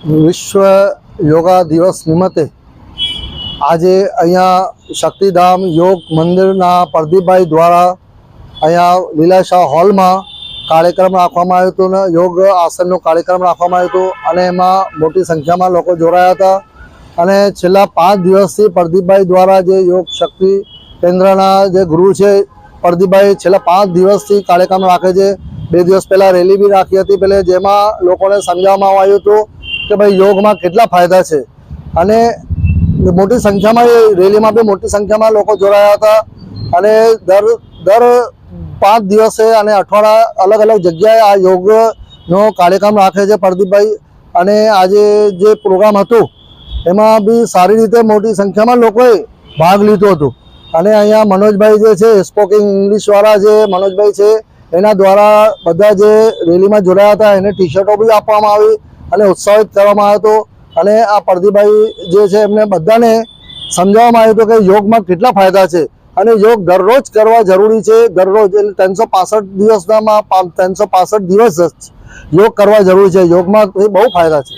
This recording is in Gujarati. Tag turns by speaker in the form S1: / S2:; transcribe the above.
S1: વિશ્વ યોગા દિવસ નિમિત્તે આજે અહીંયા શક્તિધામ યોગ મંદિરના પ્રદીપભાઈ દ્વારા અહીંયા લીલાશાહ હોલમાં કાર્યક્રમ રાખવામાં આવ્યો હતો ને યોગ આસનનો કાર્યક્રમ રાખવામાં આવ્યો હતો અને એમાં મોટી સંખ્યામાં લોકો જોડાયા હતા. અને છેલ્લા પાંચ દિવસથી પ્રદીપભાઈ દ્વારા જે યોગ શક્તિ કેન્દ્રના જે ગુરુ છે પ્રદીપભાઈ છેલ્લા પાંચ દિવસથી કાર્યક્રમ રાખે છે. બે દિવસ પહેલાં રેલી બી રાખી હતી. પહેલે જેમાં લોકોને સમજાવવામાં આવ્યું હતું કે ભાઈ યોગમાં કેટલા ફાયદા છે? અને મોટી સંખ્યામાં એ રેલીમાં બી મોટી સંખ્યામાં લોકો જોડાયા હતા. અને દર દર પાંચ દિવસે અને અઠવાડિયા અલગ અલગ જગ્યાએ આ યોગનો કાર્યક્રમ રાખે છે પ્રદીપભાઈ. અને આજે જે પ્રોગ્રામ હતો, એમાં બી સારી રીતે મોટી સંખ્યામાં લોકોએ ભાગ લીધો હતો. અને અહીંયા મનોજભાઈ જે છે સ્પોકિંગ ઇંગ્લિશવાળા જે મનોજભાઈ છે, એના દ્વારા બધા જે રેલીમાં જોડાયા હતા, એને ટી શર્ટો બી આપવામાં આવી. અને ઉત્સાહિત કરવામાં આવ્યો હતો. અને આ પરદીભાઈ જે છે, એમને બધાને સમજાવવામાં આવ્યું હતું કે યોગમાં કેટલા ફાયદા છે. અને યોગ દરરોજ કરવા જરૂરી છે. દરરોજ એટલે ત્રણસો પાસઠ દિવસનામાં ત્રણસો પાસઠ દિવસ યોગ કરવા જરૂરી છે. યોગમાં બહુ ફાયદા છે.